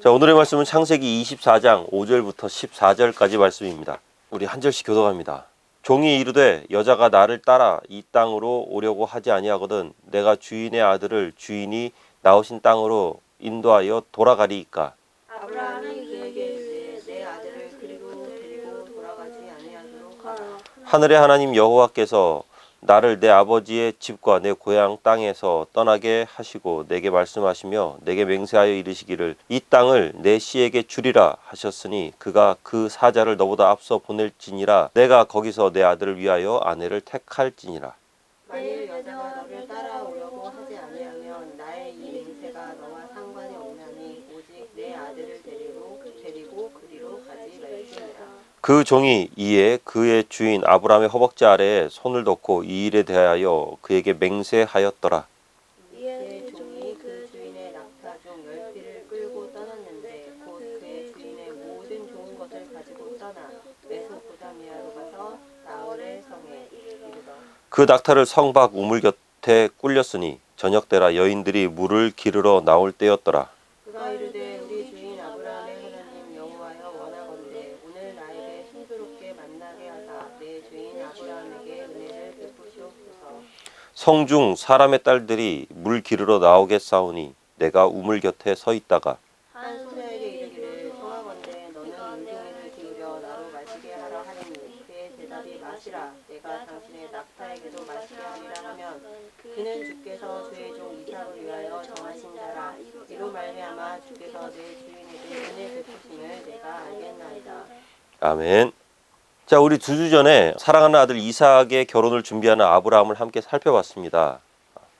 자, 오늘의 말씀은 창세기 24장 5절부터 14절까지 말씀입니다. 우리 한 절씩 교독합니다. 종이 이르되 여자가 나를 따라 이 땅으로 오려고 하지 아니하거든 내가 주인의 아들을 주인이 나오신 땅으로 인도하여 돌아가리이까 아브라함이 그에게 이르되 내 아들을 그리고 데리고 돌아가지 아니하도록 하라. 하늘의 하나님 여호와께서 나를 내 아버지의 집과 내 고향 땅에서 떠나게 하시고 내게 말씀하시며 내게 맹세하여 이르시기를 이 땅을 내 씨에게 주리라 하셨으니 그가 그 사자를 너보다 앞서 보낼지니라. 내가 거기서 내 아들을 위하여 아내를 택할지니라. 만일 여자가 너를 따라오려고 하지 아니하면 나의 이 맹세가 너와 상관이 없나니 오직 내 아들을 데리고 데리고 그리로 가지 말지니라. 그 종이 이에 그의 주인 아브라함의 허벅지 아래에 손을 덮고 이 일에 대하여 그에게 맹세하였더라. 이에 종이 그 주인의 낙타 중 열 피를 끌고 떠났는데 곧 그의 주인의 모든 좋은 것을 가지고 떠나 메소포타미아로 가서 나홀의 성에 이르러 그 낙타를 성박 우물 곁에 꿀렸으니 저녁 때라 여인들이 물을 기르러 나올 때였더라 성중 사람의 딸들이 물 기르러 나오겠사오니 내가 우물 곁에 서 있다가. 아멘. 자, 우리 두 주 전에 사랑하는 아들 이삭의 결혼을 준비하는 아브라함을 함께 살펴봤습니다.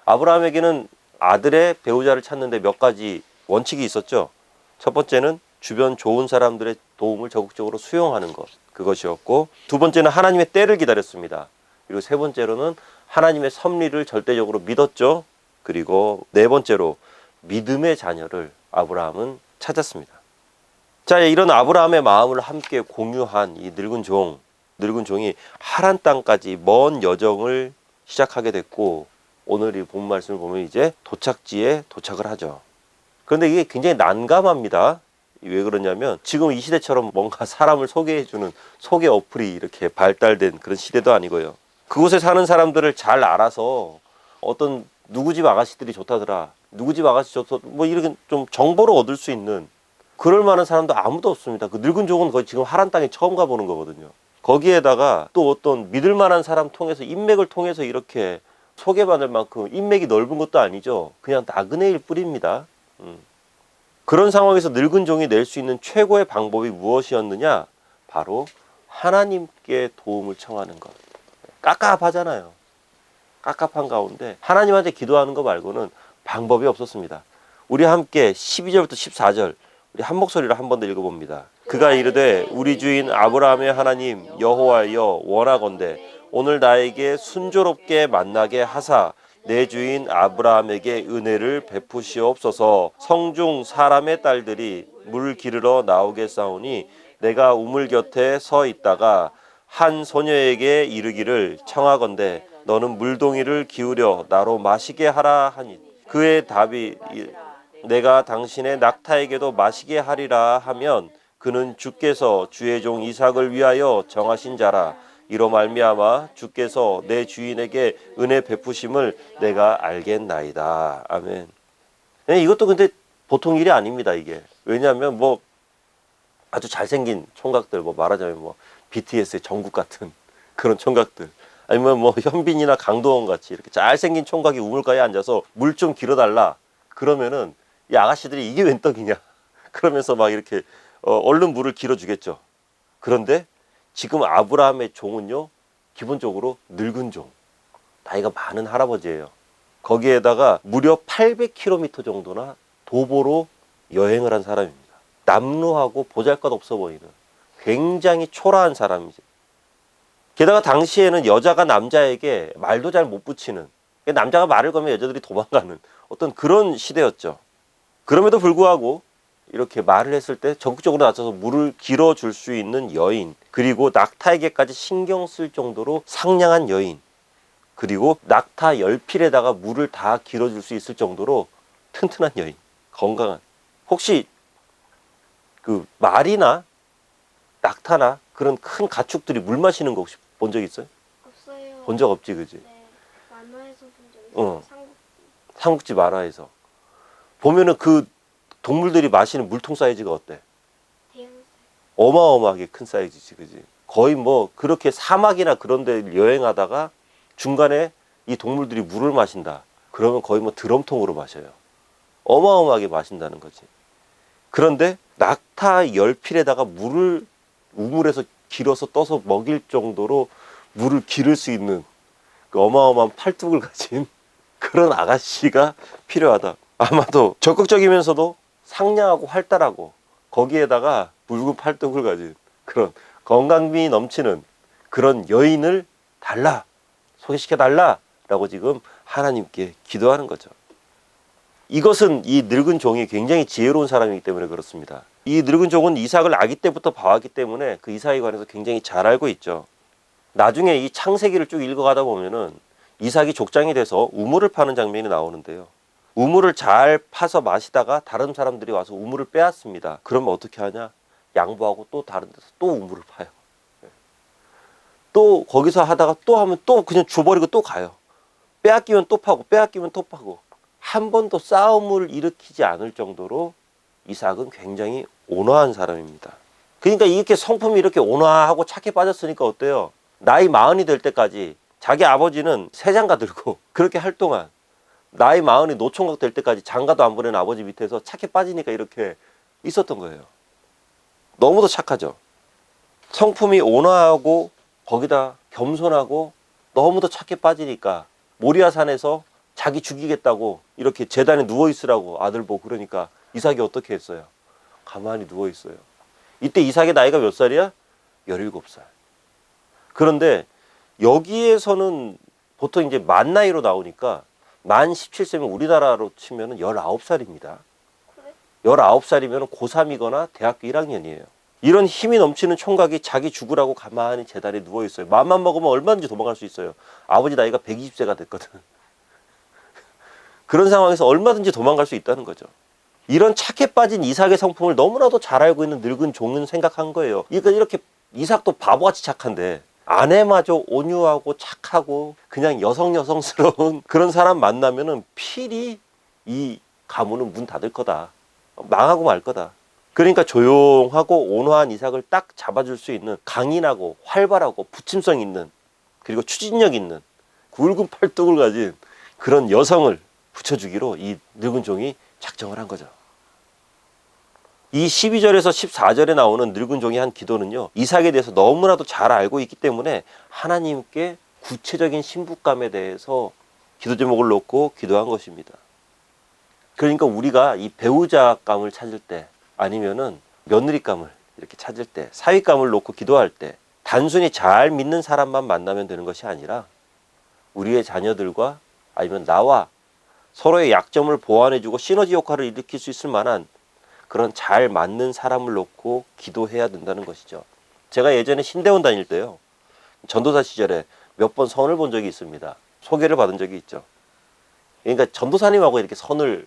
아브라함에게는 아들의 배우자를 찾는데 몇 가지 원칙이 있었죠. 첫 번째는 주변 좋은 사람들의 도움을 적극적으로 수용하는 것. 그것이었고, 두 번째는 하나님의 때를 기다렸습니다. 그리고 세 번째로는 하나님의 섭리를 절대적으로 믿었죠. 그리고 네 번째로 믿음의 자녀를 아브라함은 찾았습니다. 자, 이런 아브라함의 마음을 함께 공유한 이 늙은 종, 늙은 종이 하란 땅까지 먼 여정을 시작하게 됐고, 오늘 이 본 말씀을 보면 이제 도착지에 도착을 하죠. 그런데 이게 굉장히 난감합니다. 왜 그러냐면 지금 이 시대처럼 뭔가 사람을 소개해주는 소개 어플이 이렇게 발달된 그런 시대도 아니고요. 그곳에 사는 사람들을 잘 알아서 어떤 누구 집 아가씨들이 좋다더라. 누구 집 아가씨 좋다. 뭐 이렇게 좀 정보를 얻을 수 있는 그럴 만한 사람도 아무도 없습니다. 그 늙은 종은 거의 지금 하란 땅에 처음 가보는 거거든요. 거기에다가 또 어떤 믿을 만한 사람 통해서 인맥을 통해서 이렇게 소개받을 만큼 인맥이 넓은 것도 아니죠. 그냥 나그네일 뿐입니다. 음. 그런 상황에서 늙은 종이 낼 수 있는 최고의 방법이 무엇이었느냐? 바로 하나님께 도움을 청하는 것. 깝깝하잖아요. 깝깝한 가운데 하나님한테 기도하는 거 말고는 방법이 없었습니다. 우리 함께 12절부터 14절 우리 한 목소리로 한 번 더 읽어봅니다. 그가 이르되 우리 주인 아브라함의 하나님 여호와여 원하건대 오늘 나에게 순조롭게 만나게 하사 내 주인 아브라함에게 은혜를 베푸시옵소서 성중 사람의 딸들이 물 기르러 나오겠사오니 내가 우물 곁에 서 있다가 한 소녀에게 이르기를 청하건대 너는 물동이를 기울여 나로 마시게 하라 하니 그의 답이 이- 내가 당신의 낙타에게도 마시게 하리라 하면 그는 주께서 주의 종 이삭을 위하여 정하신 자라. 이로 말미암아 주께서 내 주인에게 은혜 베푸심을 내가 알겠나이다. 아멘. 네, 이것도 근데 보통 일이 아닙니다 이게. 왜냐하면 뭐 아주 잘생긴 총각들 뭐 말하자면 뭐 BTS의 정국 같은 그런 총각들 아니면 뭐 현빈이나 강도원 같이 이렇게 잘생긴 총각이 우물가에 앉아서 물 좀 길어달라. 그러면은 이 아가씨들이 이게 웬 떡이냐? 그러면서 막 이렇게 어, 얼른 물을 길어주겠죠. 그런데 지금 아브라함의 종은요 기본적으로 늙은 종. 나이가 많은 할아버지예요. 거기에다가 무려 800km 정도나 도보로 여행을 한 사람입니다. 남루하고 보잘것없어 보이는 굉장히 초라한 사람이죠 게다가 당시에는 여자가 남자에게 말도 잘 못 붙이는 남자가 말을 걸면 여자들이 도망가는 어떤 그런 시대였죠. 그럼에도 불구하고 이렇게 말을 했을 때 적극적으로 나서서 물을 길어줄 수 있는 여인 그리고 낙타에게까지 신경 쓸 정도로 상냥한 여인 그리고 낙타 열필에다가 물을 다 길어줄 수 있을 정도로 튼튼한 여인 건강한 혹시 그 말이나 낙타나 그런 큰 가축들이 물 마시는 거 혹시 본 적 있어요? 없어요. 본 적 없지, 그지? 네. 만화에서 본적 어. 있어요. 삼국 삼국지 만화에서 보면은 그 동물들이 마시는 물통 사이즈가 어때? 어마어마하게 큰 사이즈지, 그지? 거의 뭐 그렇게 사막이나 그런 데 여행하다가 중간에 이 동물들이 물을 마신다. 그러면 거의 뭐 드럼통으로 마셔요. 어마어마하게 마신다는 거지. 그런데 낙타 열필에다가 물을 우물에서 길어서 떠서 먹일 정도로 물을 기를 수 있는 그 어마어마한 팔뚝을 가진 그런 아가씨가 필요하다. 아마도 적극적이면서도 상냥하고 활달하고 거기에다가 붉은 팔뚝을 가진 그런 건강미 넘치는 그런 여인을 달라 소개시켜 달라라고 지금 하나님께 기도하는 거죠. 이것은 이 늙은 종이 굉장히 지혜로운 사람이기 때문에 그렇습니다. 이 늙은 종은 이삭을 아기 때부터 봐왔기 때문에 그 이삭에 관해서 굉장히 잘 알고 있죠. 나중에 이 창세기를 쭉 읽어가다 보면은 이삭이 족장이 돼서 우물을 파는 장면이 나오는데요. 우물을 잘 파서 마시다가 다른 사람들이 와서 우물을 빼앗습니다. 그러면 어떻게 하냐? 양보하고 또 다른 데서 또 우물을 파요. 예. 또 거기서 하다가 또 하면 또 그냥 줘버리고 또 가요. 빼앗기면 또 파고 빼앗기면 또 파고 한 번도 싸움을 일으키지 않을 정도로 이삭은 굉장히 온화한 사람입니다. 그러니까 이렇게 성품이 이렇게 온화하고 착해 빠졌으니까 어때요? 나이 마흔이 될 때까지 자기 아버지는 새 장가 들고 그렇게 할 동안 나이 마흔이 노총각 될 때까지 장가도 안 보낸 아버지 밑에서 착해 빠지니까 이렇게 있었던 거예요. 너무도 착하죠. 성품이 온화하고 거기다 겸손하고 너무도 착해 빠지니까 모리아산에서 자기 죽이겠다고 이렇게 재단에 누워 있으라고 아들 보고 그러니까 이삭이 어떻게 했어요? 가만히 누워 있어요. 이때 이삭의 나이가 몇 살이야? 17살. 그런데 여기에서는 보통 이제 만 나이로 나오니까 만 17세면 우리나라로 치면 은 19살입니다. 그래? 19살이면 고3이거나 대학교 1학년이에요. 이런 힘이 넘치는 총각이 자기 죽으라고 가만히 재단에 누워 있어요. 맘만 먹으면 얼마든지 도망갈 수 있어요. 아버지 나이가 120세가 됐거든. 그런 상황에서 얼마든지 도망갈 수 있다는 거죠. 이런 착해 빠진 이삭의 성품을 너무나도 잘 알고 있는 늙은 종은 생각한 거예요. 그러니까 이렇게 이삭도 바보같이 착한데 아내마저 온유하고 착하고 그냥 여성 여성스러운 그런 사람 만나면은 필히 이 가문은 문 닫을 거다. 망하고 말 거다. 그러니까 조용하고 온화한 이삭을 딱 잡아줄 수 있는 강인하고 활발하고 부침성 있는 그리고 추진력 있는 굵은 팔뚝을 가진 그런 여성을 붙여주기로 이 늙은 종이 작정을 한 거죠. 이 12절에서 14절에 나오는 늙은 종이 한 기도는요, 이삭에 대해서 너무나도 잘 알고 있기 때문에 하나님께 구체적인 신부감에 대해서 기도 제목을 놓고 기도한 것입니다. 그러니까 우리가 이 배우자감을 찾을 때 아니면은 며느리감을 이렇게 찾을 때 사위감을 놓고 기도할 때 단순히 잘 믿는 사람만 만나면 되는 것이 아니라 우리의 자녀들과 아니면 나와 서로의 약점을 보완해주고 시너지 효과를 일으킬 수 있을 만한 그런 잘 맞는 사람을 놓고 기도해야 된다는 것이죠. 제가 예전에 신대원 다닐 때요. 전도사 시절에 몇 번 선을 본 적이 있습니다. 소개를 받은 적이 있죠. 그러니까 전도사님하고 이렇게 선을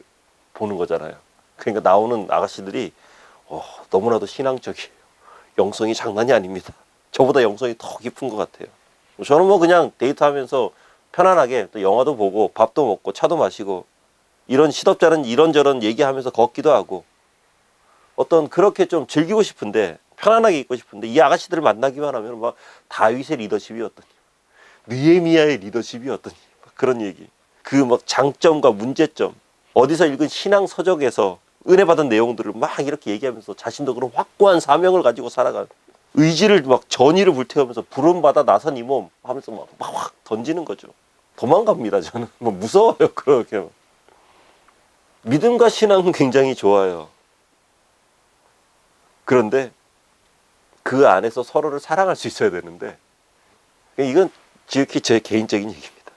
보는 거잖아요. 그러니까 나오는 아가씨들이 어, 너무나도 신앙적이에요. 영성이 장난이 아닙니다. 저보다 영성이 더 깊은 것 같아요. 저는 뭐 그냥 데이트하면서 편안하게 또 영화도 보고 밥도 먹고 차도 마시고 이런 시덥잖은 이런저런 얘기하면서 걷기도 하고 어떤 그렇게 좀 즐기고 싶은데 편안하게 있고 싶은데 이 아가씨들을 만나기만 하면 막 다윗의 리더십이 어떠니 느헤미야의 리더십이 어떠니 막 그런 얘기 그 막 장점과 문제점 어디서 읽은 신앙 서적에서 은혜 받은 내용들을 막 이렇게 얘기하면서 자신도 그런 확고한 사명을 가지고 살아간 의지를 막 전의를 불태우면서 부름 받아 나선 이 몸 하면서 막확 던지는 거죠. 도망갑니다 저는 뭐 무서워요 그렇게 믿음과 신앙은 굉장히 좋아요. 그런데 그 안에서 서로를 사랑할 수 있어야 되는데 이건 지극히 제 개인적인 얘기입니다.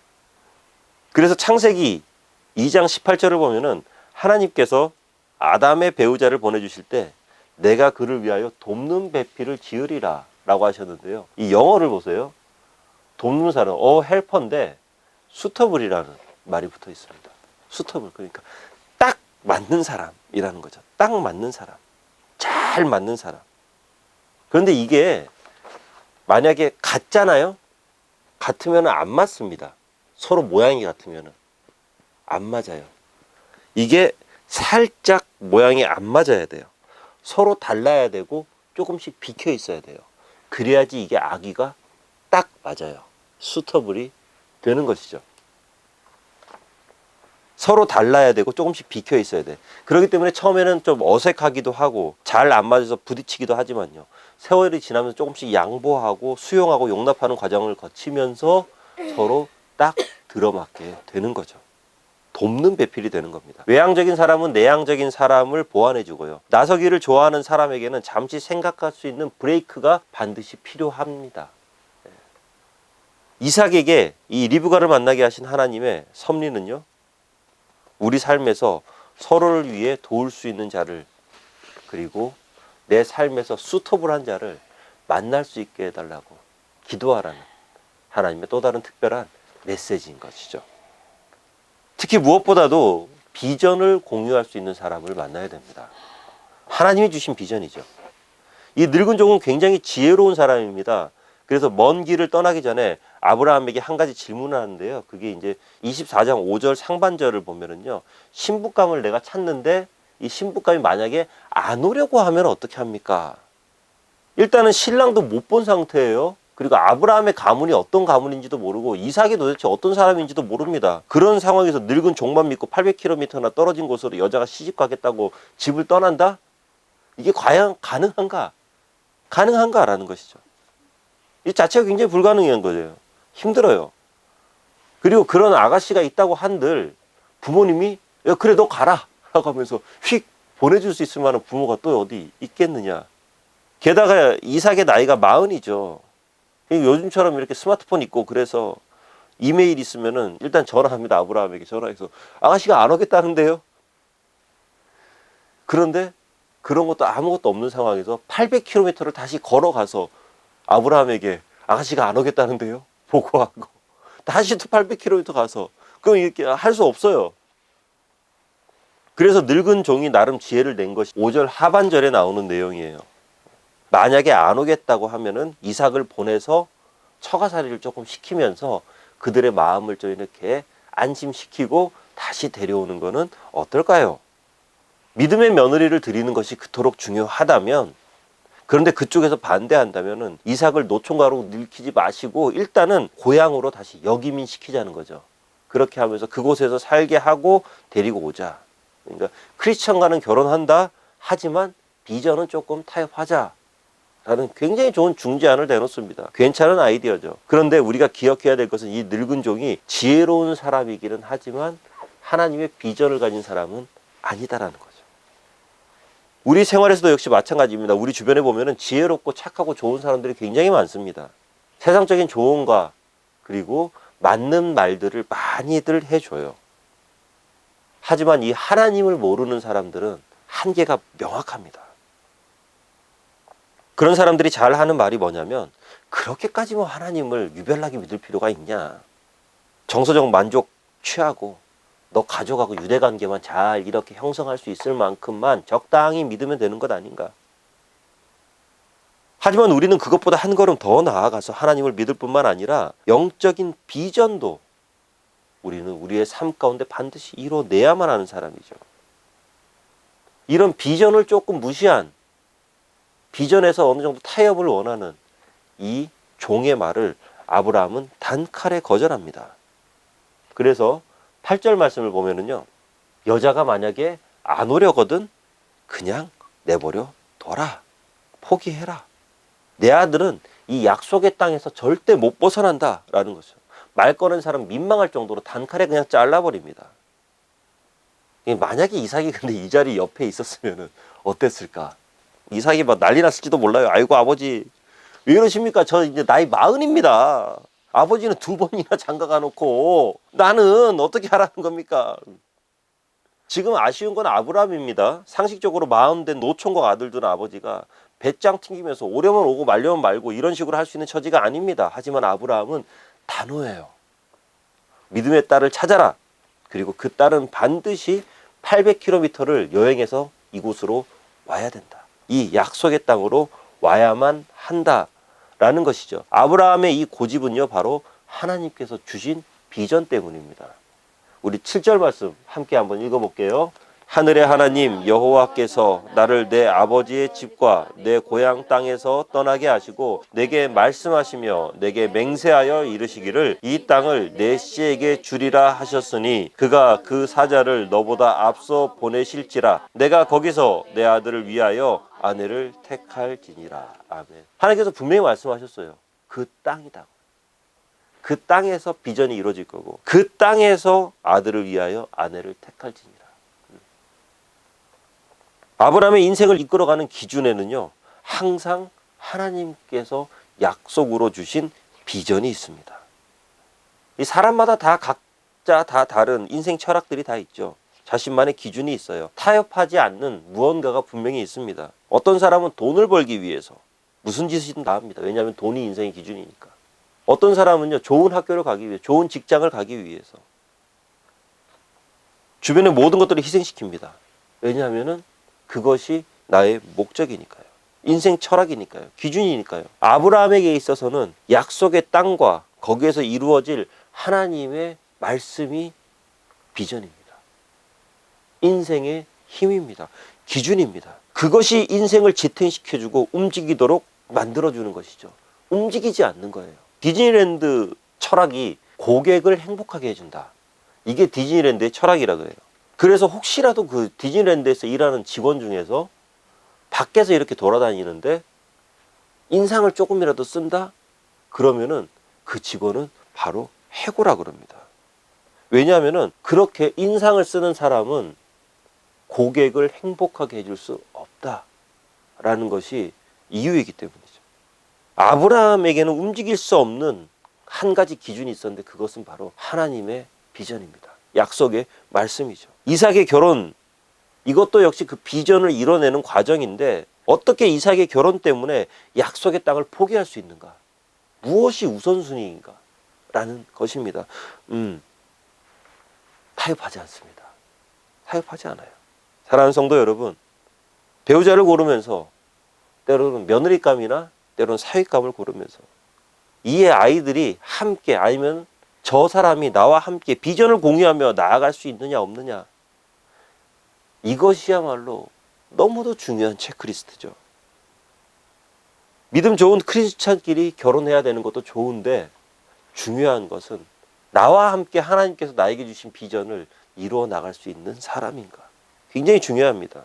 그래서 창세기 2장 18절을 보면은 하나님께서 아담의 배우자를 보내주실 때 내가 그를 위하여 돕는 배필을 지으리라 라고 하셨는데요. 이 영어를 보세요. 돕는 사람, 어 헬퍼인데 수터블이라는 말이 붙어 있습니다. 수터블 그러니까 딱 맞는 사람이라는 거죠. 딱 맞는 사람. 잘잘 맞는 사람. 그런데 이게 만약에 같잖아요? 같으면 안 맞습니다. 서로 모양이 같으면 안 맞아요. 이게 살짝 모양이 안 맞아야 돼요. 서로 달라야 되고 조금씩 비켜 있어야 돼요. 그래야지 이게 아기가 딱 맞아요. 수터블이 되는 것이죠. 서로 달라야 되고 조금씩 비켜 있어야 돼. 그렇기 때문에 처음에는 좀 어색하기도 하고 잘 안 맞아서 부딪히기도 하지만요. 세월이 지나면서 조금씩 양보하고 수용하고 용납하는 과정을 거치면서 서로 딱 들어맞게 되는 거죠. 돕는 배필이 되는 겁니다. 외향적인 사람은 내향적인 사람을 보완해 주고요. 나서기를 좋아하는 사람에게는 잠시 생각할 수 있는 브레이크가 반드시 필요합니다. 네. 이삭에게 이 리브가를 만나게 하신 하나님의 섭리는요. 우리 삶에서 서로를 위해 도울 수 있는 자를 그리고 내 삶에서 수톱을한 자를 만날 수 있게 해달라고 기도하라는 하나님의 또 다른 특별한 메시지인 것이죠. 특히 무엇보다도 비전을 공유할 수 있는 사람을 만나야 됩니다. 하나님이 주신 비전이죠. 이 늙은 종은 굉장히 지혜로운 사람입니다. 그래서 먼 길을 떠나기 전에 아브라함에게 한 가지 질문을 하는데요. 그게 이제 24장 5절 상반절을 보면은요. 신부감을 내가 찾는데 이 신부감이 만약에 안 오려고 하면 어떻게 합니까? 일단은 신랑도 못 본 상태예요. 그리고 아브라함의 가문이 어떤 가문인지도 모르고 이삭이 도대체 어떤 사람인지도 모릅니다. 그런 상황에서 늙은 종만 믿고 800km나 떨어진 곳으로 여자가 시집 가겠다고 집을 떠난다? 이게 과연 가능한가? 가능한가라는 것이죠. 이 자체가 굉장히 불가능한 거예요. 힘들어요. 그리고 그런 아가씨가 있다고 한들 부모님이 야, 그래 너 가라 라고 하면서 휙 보내줄 수 있을 만한 부모가 또 어디 있겠느냐. 게다가 이삭의 나이가 마흔이죠. 요즘처럼 이렇게 스마트폰 있고 그래서 이메일 있으면은 일단 전화합니다. 아브라함에게 전화해서 아가씨가 안 오겠다는데요. 그런데 그런 것도 아무것도 없는 상황에서 800km를 다시 걸어가서 아브라함에게 아가씨가 안 오겠다는데요. 보고하고 다시 또 800km 가서 그럼 이렇게 할 수 없어요. 그래서 늙은 종이 나름 지혜를 낸 것이 5절 하반절에 나오는 내용이에요. 만약에 안 오겠다고 하면은 이삭을 보내서 처가살이를 조금 시키면서 그들의 마음을 좀 이렇게 안심시키고 다시 데려오는 것은 어떨까요? 믿음의 며느리를 드리는 것이 그토록 중요하다면 그런데 그쪽에서 반대한다면은 이삭을 노총가로 늙히지 마시고 일단은 고향으로 다시 역이민 시키자는 거죠. 그렇게 하면서 그곳에서 살게 하고 데리고 오자. 그러니까 크리스천과는 결혼한다 하지만 비전은 조금 타협하자. 라는 굉장히 좋은 중재안을 내놓습니다. 괜찮은 아이디어죠. 그런데 우리가 기억해야 될 것은 이 늙은 종이 지혜로운 사람이기는 하지만 하나님의 비전을 가진 사람은 아니다라는 거죠. 우리 생활에서도 역시 마찬가지입니다. 우리 주변에 보면은 지혜롭고 착하고 좋은 사람들이 굉장히 많습니다. 세상적인 조언과 그리고 맞는 말들을 많이들 해줘요. 하지만 이 하나님을 모르는 사람들은 한계가 명확합니다. 그런 사람들이 잘 하는 말이 뭐냐면 그렇게까지 뭐 하나님을 유별나게 믿을 필요가 있냐. 정서적 만족 취하고 너 가족하고 유대 관계만 잘 이렇게 형성할 수 있을 만큼만 적당히 믿으면 되는 것 아닌가. 하지만 우리는 그것보다 한 걸음 더 나아가서 하나님을 믿을 뿐만 아니라 영적인 비전도 우리는 우리의 삶 가운데 반드시 이뤄내야만 하는 사람이죠. 이런 비전을 조금 무시한 비전에서 어느 정도 타협을 원하는 이 종의 말을 아브라함은 단칼에 거절합니다. 그래서 8절 말씀을 보면은요. 여자가 만약에 안 오려거든 그냥 내버려 둬라. 포기해라. 내 아들은 이 약속의 땅에서 절대 못 벗어난다라는 거죠. 말 꺼낸 사람 민망할 정도로 단칼에 그냥 잘라버립니다. 만약에 이삭이 근데 이 자리 옆에 있었으면 어땠을까? 이삭이 막 난리 났을지도 몰라요. 아이고 아버지 왜 이러십니까? 저 이제 나이 마흔입니다. 아버지는 두 번이나 장가 가놓고 나는 어떻게 하라는 겁니까? 지금 아쉬운 건 아브라함입니다. 상식적으로 마음된 노총각 아들 둔 아버지가 배짱 튕기면서 오려면 오고 말려면 말고 이런 식으로 할 수 있는 처지가 아닙니다. 하지만 아브라함은 단호해요. 믿음의 딸을 찾아라. 그리고 그 딸은 반드시 800km를 여행해서 이곳으로 와야 된다. 이 약속의 땅으로 와야만 한다 라는 것이죠. 아브라함의 이 고집은요, 바로 하나님께서 주신 비전 때문입니다. 우리 7절 말씀 함께 한번 읽어볼게요. 하늘의 하나님 여호와께서 나를 내 아버지의 집과 내 고향 땅에서 떠나게 하시고 내게 말씀하시며 내게 맹세하여 이르시기를 이 땅을 내 씨에게 주리라 하셨으니 그가 그 사자를 너보다 앞서 보내실지라 내가 거기서 내 아들을 위하여 아내를 택할지니라 아멘. 하나님께서 분명히 말씀하셨어요. 그 땅이다. 그 땅에서 비전이 이루어질 거고 그 땅에서 아들을 위하여 아내를 택할지니라. 아브라함의 인생을 이끌어가는 기준에는요, 항상 하나님께서 약속으로 주신 비전이 있습니다. 이 사람마다 다 각자 다 다른 인생 철학들이 다 있죠. 자신만의 기준이 있어요. 타협하지 않는 무언가가 분명히 있습니다. 어떤 사람은 돈을 벌기 위해서 무슨 짓이든 다 합니다. 왜냐하면 돈이 인생의 기준이니까. 어떤 사람은요, 좋은 학교를 가기 위해, 좋은 직장을 가기 위해서 주변의 모든 것들을 희생시킵니다. 왜냐하면은 그것이 나의 목적이니까요. 인생 철학이니까요. 기준이니까요. 아브라함에게 있어서는 약속의 땅과 거기에서 이루어질 하나님의 말씀이 비전입니다. 인생의 힘입니다. 기준입니다. 그것이 인생을 지탱시켜주고 움직이도록 만들어주는 것이죠. 움직이지 않는 거예요. 디즈니랜드 철학이 고객을 행복하게 해준다. 이게 디즈니랜드의 철학이라 그래요. 그래서 혹시라도 그 디즈니랜드에서 일하는 직원 중에서 밖에서 이렇게 돌아다니는데 인상을 조금이라도 쓴다? 그러면은 그 직원은 바로 해고라 그럽니다. 왜냐하면은 그렇게 인상을 쓰는 사람은 고객을 행복하게 해줄 수 없다라는 것이 이유이기 때문이죠. 아브라함에게는 움직일 수 없는 한 가지 기준이 있었는데 그것은 바로 하나님의 비전입니다. 약속의 말씀이죠. 이삭의 결혼 이것도 역시 그 비전을 이뤄내는 과정인데 어떻게 이삭의 결혼 때문에 약속의 땅을 포기할 수 있는가? 무엇이 우선순위인가? 라는 것입니다. 음, 타협하지 않습니다. 타협하지 않아요. 사랑하는 성도 여러분, 배우자를 고르면서 때로는 며느리감이나 때로는 사위감을 고르면서 이의 아이들이 함께 아니면 저 사람이 나와 함께 비전을 공유하며 나아갈 수 있느냐 없느냐 이것이야말로 너무도 중요한 체크리스트죠. 믿음 좋은 크리스찬끼리 결혼해야 되는 것도 좋은데 중요한 것은 나와 함께 하나님께서 나에게 주신 비전을 이루어 나갈 수 있는 사람인가 굉장히 중요합니다.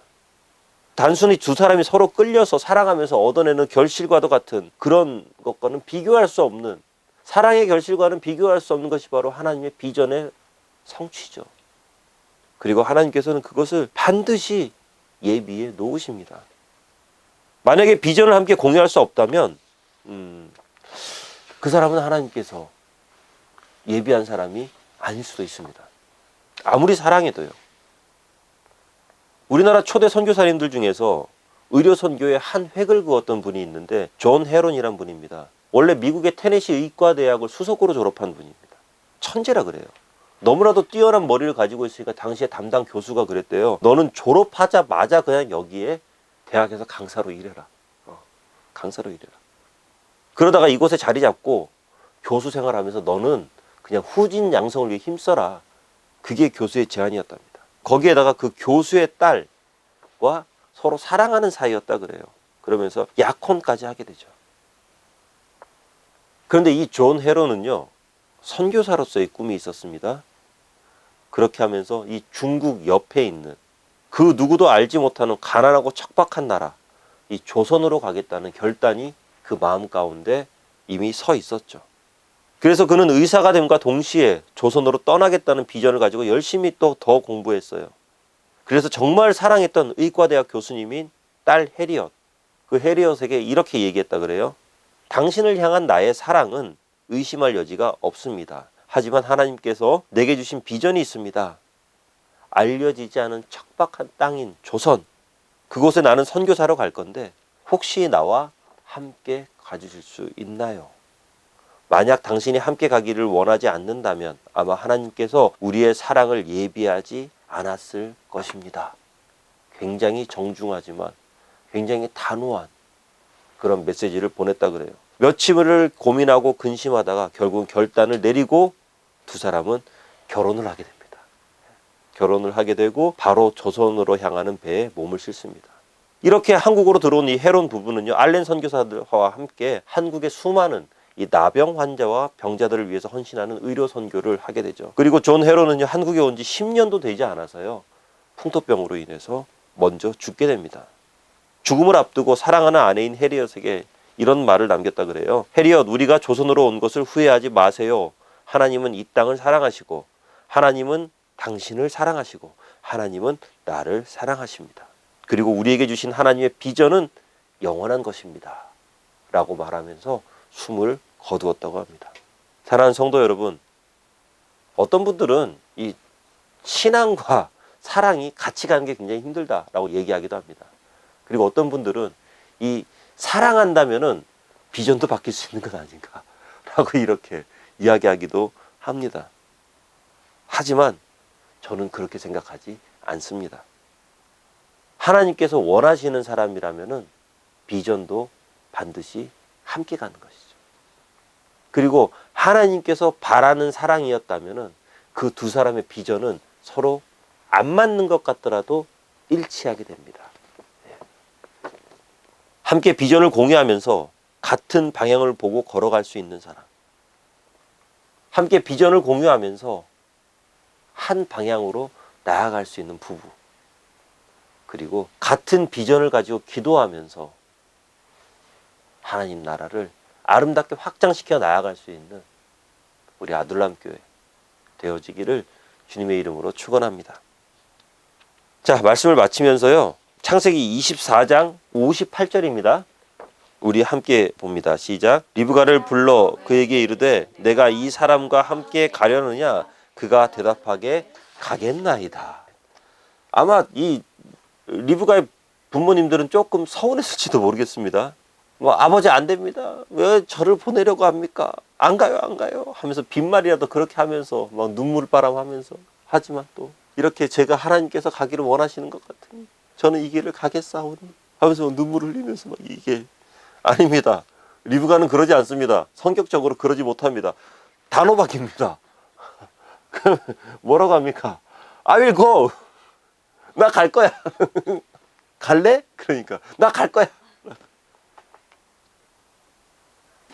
단순히 두 사람이 서로 끌려서 사랑하면서 얻어내는 결실과도 같은 그런 것과는 비교할 수 없는 사랑의 결실과는 비교할 수 없는 것이 바로 하나님의 비전의 성취죠. 그리고 하나님께서는 그것을 반드시 예비해 놓으십니다. 만약에 비전을 함께 공유할 수 없다면, 음, 그 사람은 하나님께서 예비한 사람이 아닐 수도 있습니다. 아무리 사랑해도요. 우리나라 초대 선교사님들 중에서 의료 선교에 한 획을 그었던 분이 있는데 존 헤론이란 분입니다. 원래 미국의 테네시 의과대학을 수석으로 졸업한 분입니다. 천재라 그래요. 너무나도 뛰어난 머리를 가지고 있으니까 당시에 담당 교수가 그랬대요. 너는 졸업하자마자 그냥 여기에 대학에서 강사로 일해라. 어, 강사로 일해라. 그러다가 이곳에 자리 잡고 교수 생활하면서 너는 그냥 후진 양성을 위해 힘써라. 그게 교수의 제안이었답니다. 거기에다가 그 교수의 딸과 서로 사랑하는 사이였다 그래요. 그러면서 약혼까지 하게 되죠. 그런데 이 존 헤로는요, 선교사로서의 꿈이 있었습니다. 그렇게 하면서 이 중국 옆에 있는 그 누구도 알지 못하는 가난하고 척박한 나라, 이 조선으로 가겠다는 결단이 그 마음 가운데 이미 서 있었죠. 그래서 그는 의사가 됨과 동시에 조선으로 떠나겠다는 비전을 가지고 열심히 또 더 공부했어요. 그래서 정말 사랑했던 의과대학 교수님인 딸 해리엇, 그 해리엇에게 이렇게 얘기했다 그래요. 당신을 향한 나의 사랑은 의심할 여지가 없습니다. 하지만 하나님께서 내게 주신 비전이 있습니다. 알려지지 않은 척박한 땅인 조선. 그곳에 나는 선교사로 갈 건데 혹시 나와 함께 가주실 수 있나요? 만약 당신이 함께 가기를 원하지 않는다면 아마 하나님께서 우리의 사랑을 예비하지 않았을 것입니다. 굉장히 정중하지만 굉장히 단호한 그런 메시지를 보냈다 그래요. 며칠을 고민하고 근심하다가 결국은 결단을 내리고 두 사람은 결혼을 하게 됩니다. 결혼을 하게 되고 바로 조선으로 향하는 배에 몸을 싣습니다. 이렇게 한국으로 들어온 이 헤론 부부는요 알렌 선교사들과 함께 한국의 수많은 이 나병 환자와 병자들을 위해서 헌신하는 의료 선교를 하게 되죠. 그리고 존 헤론은요 한국에 온 지 10년도 되지 않아서요 풍토병으로 인해서 먼저 죽게 됩니다. 죽음을 앞두고 사랑하는 아내인 해리엇에게 이런 말을 남겼다 그래요. 해리엇 우리가 조선으로 온 것을 후회하지 마세요. 하나님은 이 땅을 사랑하시고 하나님은 당신을 사랑하시고 하나님은 나를 사랑하십니다. 그리고 우리에게 주신 하나님의 비전은 영원한 것입니다. 라고 말하면서 숨을 거두었다고 합니다. 사랑하는 성도 여러분, 어떤 분들은 이 신앙과 사랑이 같이 가는 게 굉장히 힘들다라고 얘기하기도 합니다. 그리고 어떤 분들은 이 사랑한다면은 비전도 바뀔 수 있는 것 아닌가라고 이렇게 이야기하기도 합니다. 하지만 저는 그렇게 생각하지 않습니다. 하나님께서 원하시는 사람이라면은 비전도 반드시 함께 가는 것이죠. 그리고 하나님께서 바라는 사랑이었다면은 그 두 사람의 비전은 서로 안 맞는 것 같더라도 일치하게 됩니다. 예. 함께 비전을 공유하면서 같은 방향을 보고 걸어갈 수 있는 사람. 함께 비전을 공유하면서 한 방향으로 나아갈 수 있는 부부. 그리고 같은 비전을 가지고 기도하면서 하나님 나라를 아름답게 확장시켜 나아갈 수 있는 우리 아들람 교회 되어지기를 주님의 이름으로 축원합니다. 자, 말씀을 마치면서요. 창세기 24장 58절입니다. 우리 함께 봅니다. 시작. 리브가를 불러 그에게 이르되 내가 이 사람과 함께 가려느냐 그가 대답하게 가겠나이다. 아마 이 리브가의 부모님들은 조금 서운했을지도 모르겠습니다. 뭐 아버지 안 됩니다. 왜 저를 보내려고 합니까? 안 가요, 안 가요. 하면서 빈말이라도 그렇게 하면서 막 눈물바람 하면서 하지만 또 이렇게 제가 하나님께서 가기를 원하시는 것 같으니 저는 이 길을 가겠사오니 하면서 눈물 흘리면서 막 이게 아닙니다. 리브가는 그러지 않습니다. 성격적으로 그러지 못합니다. 단호박입니다. 뭐라고 합니까? I will go. 나 갈 거야. 갈래? 그러니까 나 갈 거야.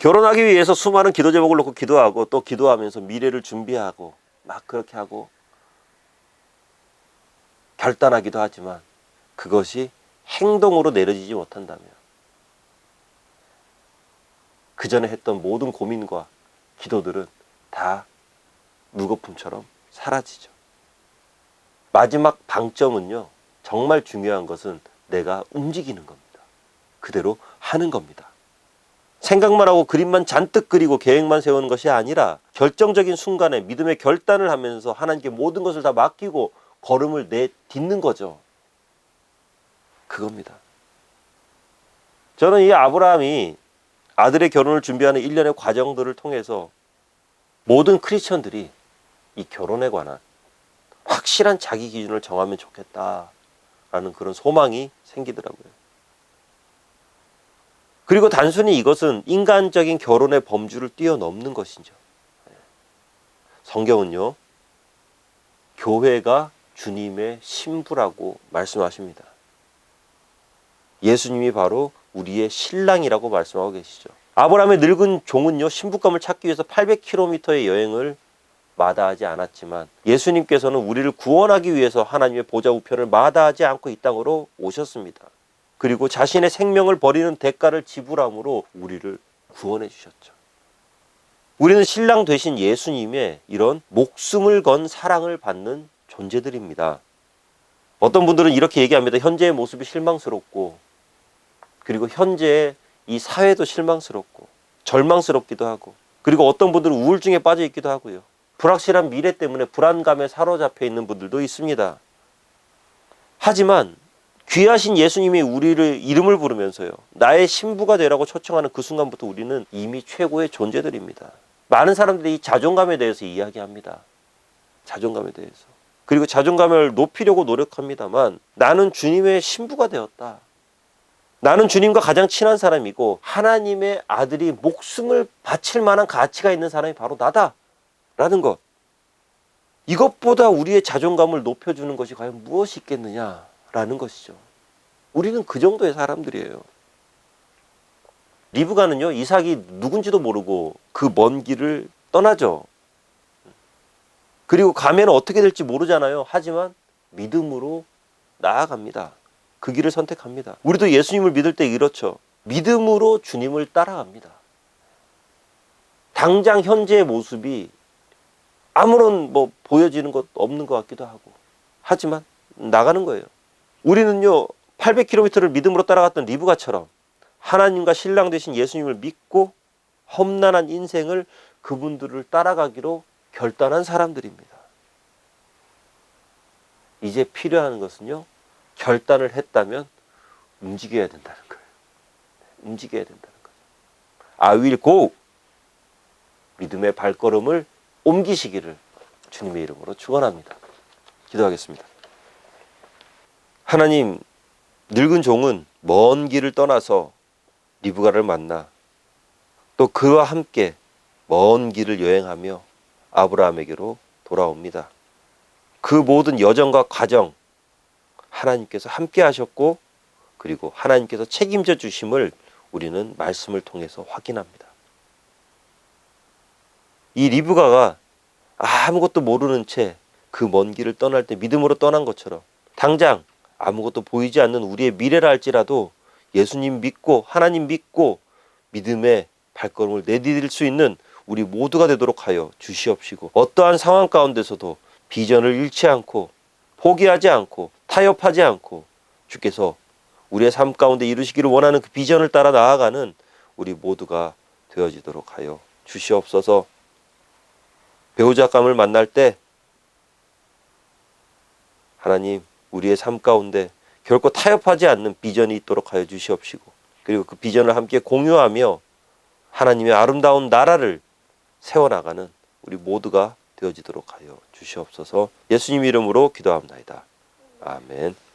결혼하기 위해서 수많은 기도 제목을 놓고 기도하고 또 기도하면서 미래를 준비하고 막 그렇게 하고 결단하기도 하지만 그것이 행동으로 내려지지 못한다면 그 전에 했던 모든 고민과 기도들은 다 무거품처럼 사라지죠. 마지막 방점은요, 정말 중요한 것은 내가 움직이는 겁니다. 그대로 하는 겁니다. 생각만 하고 그림만 잔뜩 그리고 계획만 세우는 것이 아니라 결정적인 순간에 믿음의 결단을 하면서 하나님께 모든 것을 다 맡기고 걸음을 내딛는 거죠. 그겁니다. 저는 이 아브라함이 아들의 결혼을 준비하는 일련의 과정들을 통해서 모든 크리스천들이 이 결혼에 관한 확실한 자기 기준을 정하면 좋겠다라는 그런 소망이 생기더라고요. 그리고 단순히 이것은 인간적인 결혼의 범주를 뛰어넘는 것이죠. 성경은요, 교회가 주님의 신부라고 말씀하십니다. 예수님이 바로 우리의 신랑이라고 말씀하고 계시죠. 아브라함의 늙은 종은요, 신부감을 찾기 위해서 800km의 여행을 마다하지 않았지만 예수님께서는 우리를 구원하기 위해서 하나님의 보좌 우편을 마다하지 않고 이 땅으로 오셨습니다. 그리고 자신의 생명을 버리는 대가를 지불함으로 우리를 구원해 주셨죠. 우리는 신랑 되신 예수님의 이런 목숨을 건 사랑을 받는 존재들입니다. 어떤 분들은 이렇게 얘기합니다. 현재의 모습이 실망스럽고, 그리고 현재의 이 사회도 실망스럽고, 절망스럽기도 하고, 그리고 어떤 분들은 우울증에 빠져 있기도 하고요. 불확실한 미래 때문에 불안감에 사로잡혀 있는 분들도 있습니다. 하지만 귀하신 예수님이 우리를 이름을 부르면서요. 나의 신부가 되라고 초청하는 그 순간부터 우리는 이미 최고의 존재들입니다. 많은 사람들이 이 자존감에 대해서 이야기합니다. 자존감에 대해서. 그리고 자존감을 높이려고 노력합니다만 나는 주님의 신부가 되었다. 나는 주님과 가장 친한 사람이고 하나님의 아들이 목숨을 바칠 만한 가치가 있는 사람이 바로 나다 라는 것. 이것보다 우리의 자존감을 높여주는 것이 과연 무엇이 있겠느냐라는 것이죠. 우리는 그 정도의 사람들이에요. 리브가는요, 이삭이 누군지도 모르고 그 먼 길을 떠나죠. 그리고 가면 어떻게 될지 모르잖아요. 하지만 믿음으로 나아갑니다. 그 길을 선택합니다. 우리도 예수님을 믿을 때 이렇죠. 믿음으로 주님을 따라갑니다. 당장 현재의 모습이 아무런 뭐 보여지는 것 없는 것 같기도 하고 하지만 나가는 거예요. 우리는요 800km를 믿음으로 따라갔던 리브가처럼 하나님과 신랑 되신 예수님을 믿고 험난한 인생을 그분들을 따라가기로 결단한 사람들입니다. 이제 필요한 것은요 결단을 했다면 움직여야 된다는 거예요. 움직여야 된다는 거죠. I will go. 믿음의 발걸음을 옮기시기를 주님의 이름으로 축원합니다. 기도하겠습니다. 하나님, 늙은 종은 먼 길을 떠나서 리브가를 만나 또 그와 함께 먼 길을 여행하며 아브라함에게로 돌아옵니다. 그 모든 여정과 과정 하나님께서 함께 하셨고 그리고 하나님께서 책임져 주심을 우리는 말씀을 통해서 확인합니다. 이 리브가가 아무것도 모르는 채 그 먼 길을 떠날 때 믿음으로 떠난 것처럼 당장 아무것도 보이지 않는 우리의 미래라 할지라도 예수님 믿고 하나님 믿고 믿음의 발걸음을 내디딜 수 있는 우리 모두가 되도록 하여 주시옵시고 어떠한 상황 가운데서도 비전을 잃지 않고 포기하지 않고 타협하지 않고 주께서 우리의 삶 가운데 이루시기를 원하는 그 비전을 따라 나아가는 우리 모두가 되어지도록 하여 주시옵소서. 배우자감을 만날 때 하나님 우리의 삶 가운데 결코 타협하지 않는 비전이 있도록 하여 주시옵시고 그리고 그 비전을 함께 공유하며 하나님의 아름다운 나라를 세워나가는 우리 모두가 되어지도록 하여 주시옵소서 예수님 이름으로 기도합나이다. 아멘.